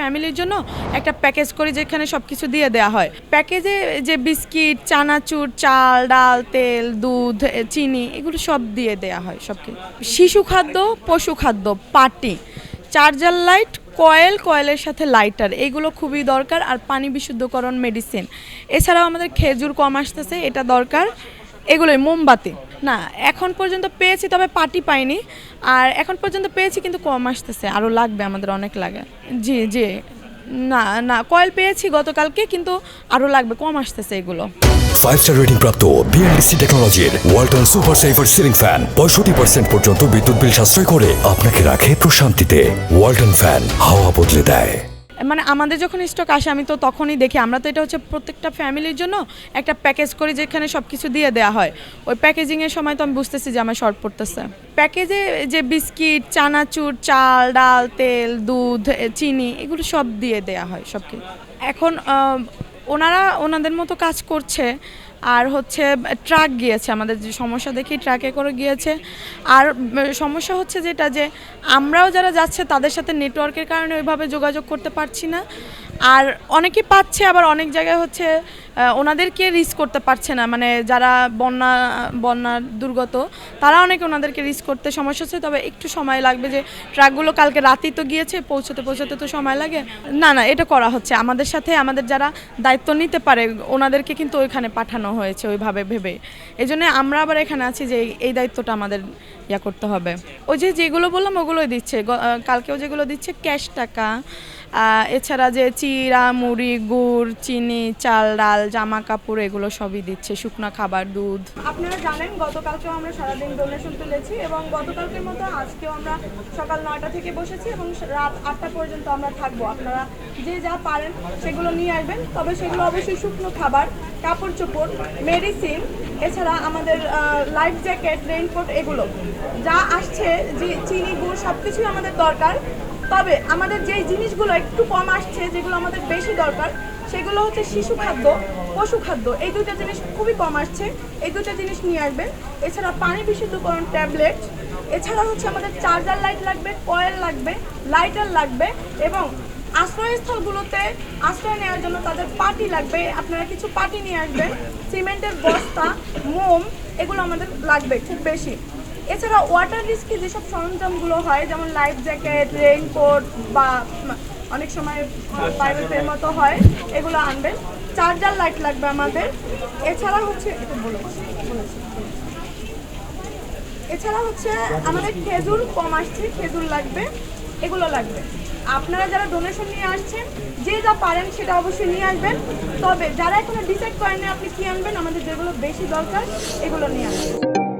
ফ্যামিলির জন্য একটা প্যাকেজ করে যেখানে সব কিছু দিয়ে দেওয়া হয়। প্যাকেজে যে বিস্কিট, চানাচুর, চাল, ডাল, তেল, দুধ চিনি, এগুলো সব দিয়ে দেওয়া হয় সব শিশু খাদ্য, পশু খাদ্য, পাটি, চার্জার লাইট, কয়েল, কয়েলের সাথে লাইটার, এগুলো খুবই দরকার। আর পানি বিশুদ্ধকরণ মেডিসিন। এছাড়াও আমাদের খেজুর কম আসতেছে, এটা দরকার। এগুলোই মোমবাতি। না, এখন পর্যন্ত পেয়েছি, তবে পার্টি পাইনি। আর এখন পর্যন্ত পেয়েছি, কিন্তু কম আসতেছে। আরও লাগবে, আমাদের অনেক লাগে। জি জি। না না, কয়েল পেয়েছি গতকালকে, কিন্তু আরও লাগবে, কম আসতেছে এগুলো। ফাইভ স্টার রেটিং প্রাপ্ত বিএনডিসি টেকনোলজির Walton super saver ceiling fan পঁয়ষট্টি পার্সেন্ট পর্যন্ত বিদ্যুৎ বিল সাশ্রয় করে আপনাকে রাখে প্রশান্তিতে। ওয়ালটন ফ্যান হাওয়া বদলে দেয়। মানে আমাদের যখন স্টক আসে, আমি তো তখনই দেখি। আমরা তো এটা হচ্ছে প্রত্যেকটা ফ্যামিলির জন্য একটা প্যাকেজ করি যেখানে সব কিছু দিয়ে দেওয়া হয়। ওই প্যাকেজিংয়ের সময় তো আমি বুঝতেছি যে আমার শর্ট পড়তেছে। প্যাকেজে যে বিস্কিট চানাচুর, চাল, ডাল, তেল, দুধ চিনি, এগুলো সব দিয়ে দেওয়া হয় সব কিছু এখন ওনারা ওনাদের মতো কাজ করছে। আর হচ্ছে, ট্রাক গিয়েছে, আমাদের যে সমস্যা দেখি ট্রাকে করে গিয়েছে। আর সমস্যা হচ্ছে যেটা যে, আমরাও যারা যাচ্ছে তাদের সাথে নেটওয়ার্কের কারণে ওইভাবে যোগাযোগ করতে পারছি না। আর অনেকে পাচ্ছে, আবার অনেক জায়গায় হচ্ছে ওনাদেরকে রিস করতে পারছে না। মানে যারা বন্যা, বন্যার দুর্গত, তারা অনেকে ওনাদেরকে রিস করতে সমস্যা হচ্ছে। তবে একটু সময় লাগবে যে ট্রাকগুলো কালকে রাতেই তো গিয়েছে, পৌঁছতে পৌঁছতে তো সময় লাগে। না না, এটা করা হচ্ছে। আমাদের সাথে, আমাদের যারা দায়িত্ব নিতে পারে, ওনাদেরকে কিন্তু ওইখানে পাঠানো হয়েছে ওইভাবে ভেবে। এই জন্য আমরা আবার এখানে আছি যে এই- দায়িত্বটা আমাদের ইয়া করতে হবে। ওই যে যেগুলো বললাম, ওগুলোই দিচ্ছে। কালকেও যেগুলো দিচ্ছে, ক্যাশ টাকা এছাড়া যে চিরা, মুড়ি, গুড়, চিনি, চাল, ডাল, জামা কাপড়, এগুলো সবই দিচ্ছে, শুকনো খাবার, দুধ। আপনারা জানেন, গতকালকেও আমরা সারাদিন ডোনেশন তুলেছি এবং গতকালকের মতো আজকেও আমরা সকাল নয়টা থেকে বসেছি এবং রাত আটটা পর্যন্ত আমরা থাকব। আপনারা যে যা পারেন সেগুলো নিয়ে আসবেন, তবে সেগুলো অবশ্যই শুকনো খাবার, কাপড় চোপড়, মেডিসিন, এছাড়া আমাদের লাইফ জ্যাকেট, রেইনকোট, এগুলো। যা আসছে, যে চিনি, গুড় সব কিছুই আমাদের দরকার। তবে আমাদের যেই জিনিসগুলো একটু কম আসছে, যেগুলো আমাদের বেশি দরকার, সেগুলো হচ্ছে শিশু খাদ্য, পশু খাদ্য। এই দুইটা জিনিস খুবই কম আসছে। এই দুইটা জিনিস নিয়ে আসবেন। এছাড়া পানি বিশুদ্ধকরণ ট্যাবলেট, এছাড়া হচ্ছে আমাদের চার্জার লাইট লাগবে, কয়েল লাগবে, লাইটার লাগবে, এবং আশ্রয়স্থলগুলোতে আশ্রয় নেওয়ার জন্য তাদের পাটি লাগবে। আপনারা কিছু পাটি নিয়ে আসবেন। সিমেন্টের বস্তা, মোম, এগুলো আমাদের লাগবে খুব বেশি। এছাড়া ওয়াটার রিস্কি যেসব সরঞ্জামগুলো হয়, যেমন লাইফ জ্যাকেট রেইনকোট বা অনেক সময় পাইপের মতো হয়, এগুলো আনবেন। চার্জার লাইট লাগবে আমাদের। এছাড়া হচ্ছে, এটা এছাড়া হচ্ছে আমাদের খেজুর কম আসছে, খেজুর লাগবে, এগুলো লাগবে। আপনারা যারা ডোনেশন নিয়ে আসছেন, যে যা পারেন সেটা অবশ্যই নিয়ে আসবেন। তবে যারা এখনও ডিসাইড করেননি আপনি কি আনবেন, আমাদের যেগুলো বেশি দরকার, এগুলো নিয়ে আসবেন।